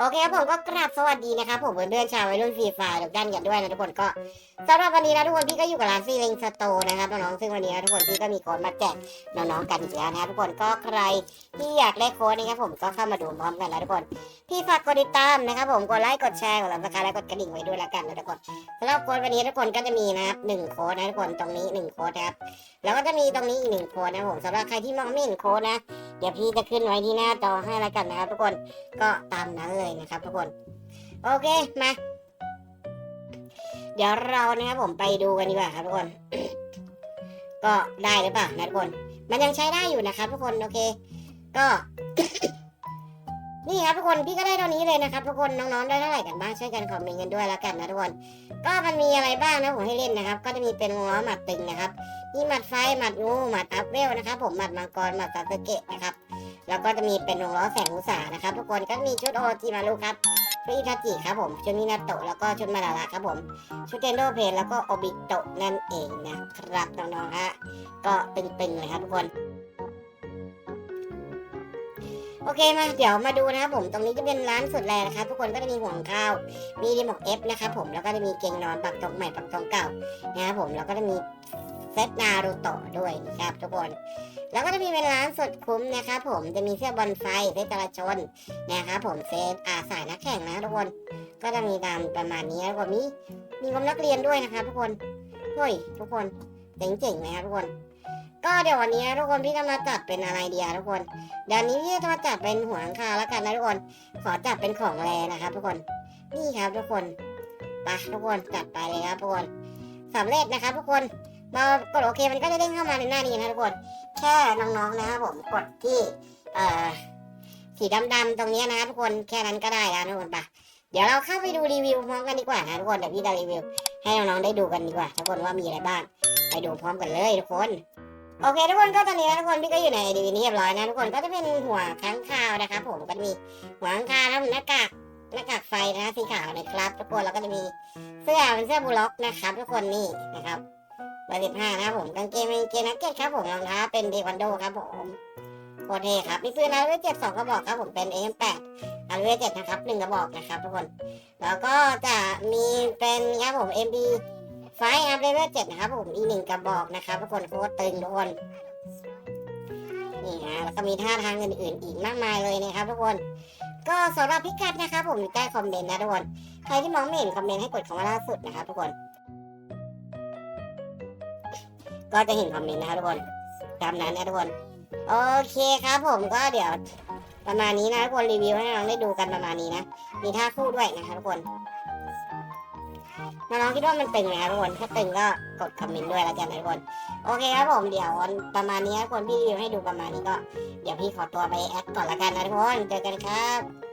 โอเคครับผมก็กราบสวัสดีนะครับผมเพื่อนๆชาววัยรุ่นฟรีไฟร์ทุกท่านกันด้วยนะทุกคนก็สำหรับวันนี้นะทุกคนพี่ก็อยู่กับร้านซีเลงสโตนะครับน้องๆซึ่งวันนี้นะทุกคนพี่ก็มีโค้ดมาแจกน้องๆกันอีกแล้วนะครับทุกคนก็ใครที่อยากได้โค้ดนะครับผมก็เข้ามาดูพร้อมกันแล้วทุกคนพี่ฝากกดติดตามนะครับผมกดไลค์กดแชร์กดซับสไครต์และกดกระดิ่งไว้ด้วยละกันนะทุกคนสำหรับโค้ดวันนี้ทุกคนก็จะมีนะครับหนึ่งโค้ดนะทุกคนตรงนี้หนึ่งโค้ดนะครับแล้วก็จะมีตรงนี้อีกหนึ่งโค้ดนะผมสำหรับใครที่มองไม่เห็นโค้ดนะ เดี๋ยวพี่จะขึ้นไว้ที่หน้าจอให้แล้วกันนะครับทุกคนก็ตามนั้นเลยนะครับทุกคน โอเคมา เดี๋ยวเรานะครับผมไปดูกันดีกว่าครับทุกคน ก็ได้หรือเปล่านะทุกคน มันยังใช้ได้อยู่นะครับทุกคนโอเค ก็ นี่ครับทุกคนพี่ก็ได้เท่านี้เลยนะครับทุกคนน้องๆได้เท่าไหร่กันบ้างช่วยกันคอมเมนต์กันด้วยแล้วกันนะทุกคนก็มันมีอะไรบ้างนะผมให้เล่นนะครับ ก็จะมีเป็นล้อหมัดตึงนะครับมีหมัดไฟหมัดงูหมัดอัพเวลนะครับผมหมัดมังกรหมัดซาสึเกะนะครับแล้วก็จะมีเป็นวงล้อแสงอุสานะครับ ทุกคนก็มีชุดโอจิมารุครับชุดอิทาจิครับผมชุดมินาโตะแล้วก็ชุดมาดาระครับผมชุดเทนโดเพนแล้วก็โอบิโตะนั่นเองนะครับน้องๆฮะก็ตึงๆเลยครับทุกคน โอเคมาเดี๋ยวมาดูนะครับผมตรงนี้จะเป็นร้านสุดแรงนะครับทุกคนก็จะมีห่วงข้าว มีรีโมทเอฟนะครับผมแล้วก็จะมีเกงนอนปักตรงใหม่ปักตรงเก่านะครับผมแล้วก็จะมีเซตนารูโตะด้วยนะครับทุกคนแล้วก็จะมีเป็นร้านสดคุ้มนะครับผมจะมีเสื้อบอลไฟเสื้อจราจรนะครับผมเซตอาสายนักแข่งนะทุกคน ก็จะมีตามประมาณนี้แล้วก็มีมีกรมนักเรียนด้วยนะครับทุกคนเฮ้ยทุกคน เจ๋งๆนะครับทุกคน ก็เดี๋ยววันนี้ทุกคนพี่จะมาจัดเป็นอะไรเดียทุกคนเดี๋ยวนี้พี่จะมาจัดเป็นหัวหางคาแล้วกันนะทุกคน ขอจัดเป็นของแรนะครับ ทุกคนนี่ครับทุกคนไปทุกคนจัดไปเลยครับทุกคนสำเร็จนะครับ ทุกคนมากดโอเคมันก็จะเด้งเข้ามาในหน้านี้นะทุกคน แค่น้องๆนะครับผมกดที่เอ่อสีดำๆตรงนี้นะครับทุกคนแค่นั้นก็ได้แล้วทุกคนไปเดี๋ยวเราเข้าไปดูรีวิวพร้อมกันดีกว่านะทุกคนเดี๋ยวพี่จะรีวิว ให้น้องๆได้ดูกันดีกว่าทุกคนว่ามีอะไรบ้าง ไปดูพร้อมกันเลยทุกคนโอเคทุกคนก็ตอนนี้ทุกคนพี่ก็อยู่ในดีวีนี้เรียบร้อยนะทุกคนก็จะเป็นหัวค้างคาวนะครับผมก็จะมีหัวค้างคาวแล้วหน้ากากหน้ากากไฟนะสีขาวนะครับทุกคนแล้วก็จะมีเสื้อเป็นเสื้อบูล็อกนะครับ ทุกคนนี่นะครับเบอร์สิบห้านะครับผมกางเกงเป็นกางเกงนักเก็ตครับผมรองเท้าเป็นเดควันโดครับผมโคเทครับมีปืนอาร์เวเจ็ดสองกระบอกครับผมเป็นเอ็มแปดอาร์เวเจ็ดนะครับหนึ่งกระบอกนะครับ ทุกคน แล้วก็จะมีเป็นครับผมเอ็มบี ไฟอาร์เวเจ็ดนะครับผมอีกหนึ่งกระบอกนะครับทุกคนโคตรตึงทุกคนนี่ฮะแล้วก็มีท่าทางอื่นๆอีกมากมายเลยนะครับทุกคนก็สำหรับพิกัดนะครับผมอยู่ใต้คอมเมนต์นะทุกคนใครที่มองไม่เห็นคอมเมนต์ให้กดคำว่าล่าสุดนะครับทุกคน ก็จะเห็นคอมเมนต์นะครับทุกคนตามนั้นนะทุกคนโอเคครับผมก็เดี๋ยวประมาณนี้นะทุกคนรีวิวให้น้องได้ดูกันประมาณนี้นะมีท่าคู่ด้วยนะครับทุกคน น้องๆคิดว่ามันตึงไหมครับทุกคน ถ้าตึงก็กดคอมเมนต์ด้วยแล้วกันนะทุกคน โอเคครับผมเดี๋ยวประมาณนี้นะทุกคนพี่รีวิวให้ดูประมาณนี้ก็ เดี๋ยวพี่ขอตัวไปแอดก่อนละกันนะทุกคน เจอกันครับ